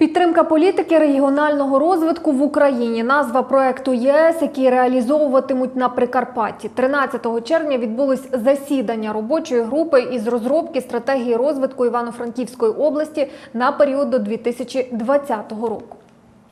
Підтримка політики регіонального розвитку в Україні. Назва проекту ЄС, який реалізовуватимуть на Прикарпатті. 13 червня відбулось засідання робочої групи із розробки стратегії розвитку Івано-Франківської області на період до 2020 року.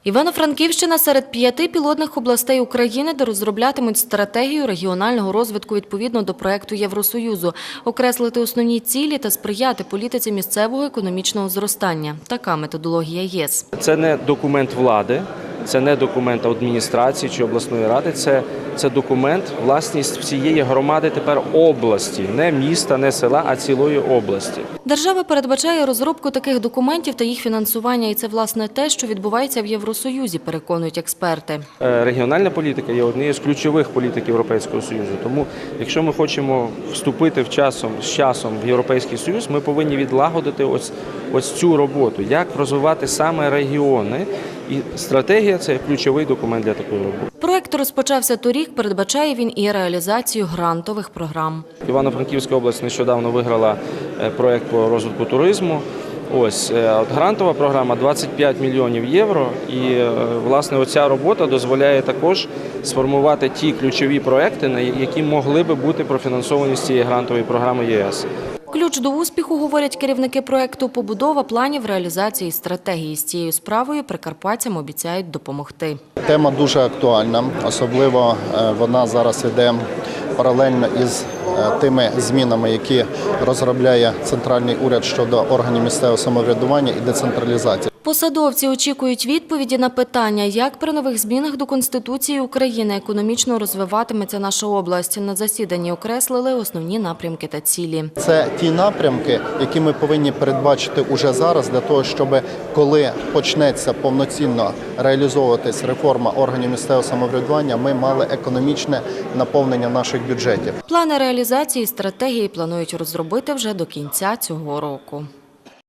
Івано-Франківщина серед п'яти пілотних областей України, де розроблятимуть стратегію регіонального розвитку відповідно до проекту Євросоюзу, окреслити основні цілі та сприяти політиці місцевого економічного зростання. Така методологія ЄС. Це не документ влади, це не документ адміністрації чи обласної ради. Це, це документ власність всієї громади тепер області, не міста, не села, а цілої області. Держава передбачає розробку таких документів та їх фінансування, і це власне те, що відбувається в Євросоюзі, переконують експерти. Е, Регіональна політика є однією з ключових політик Європейського Союзу. Тому, якщо ми хочемо вступити в часом з часом в Європейський Союз, ми повинні відлагодити ось, ось цю роботу, як розвивати саме регіони. І стратегія це ключовий документ для такої роботи. Проект розпочався торік. Передбачає він і реалізацію грантових програм. Івано-Франківська область нещодавно виграла е, проект по розвитку туризму. Ось е, от грантова програма 25 мільйонів євро. І е, власне оця робота дозволяє також сформувати ті ключові проекти, які могли би бути профінансовані з цієї грантової програми ЄС. Ключ до успіху, говорять керівники проекту, побудова планів реалізації стратегії. З цією справою прикарпатцям обіцяють допомогти. Тема дуже актуальна, особливо е, вона зараз іде паралельно із е, тими змінами, які розробляє центральний уряд щодо органів місцевого самоврядування і децентралізації. Посадовці очікують відповіді на питання, як при нових змінах до Конституції України економічно розвиватиметься наша область. На засіданні окреслили основні напрямки та цілі. Це ті напрямки, які ми повинні передбачити уже зараз, для того, щоб коли почнеться повноцінно реалізовуватись реформа органів місцевого самоврядування, ми мали економічне наповнення наших бюджетів. Плани реалізації стратегії планують розробити вже до кінця цього року.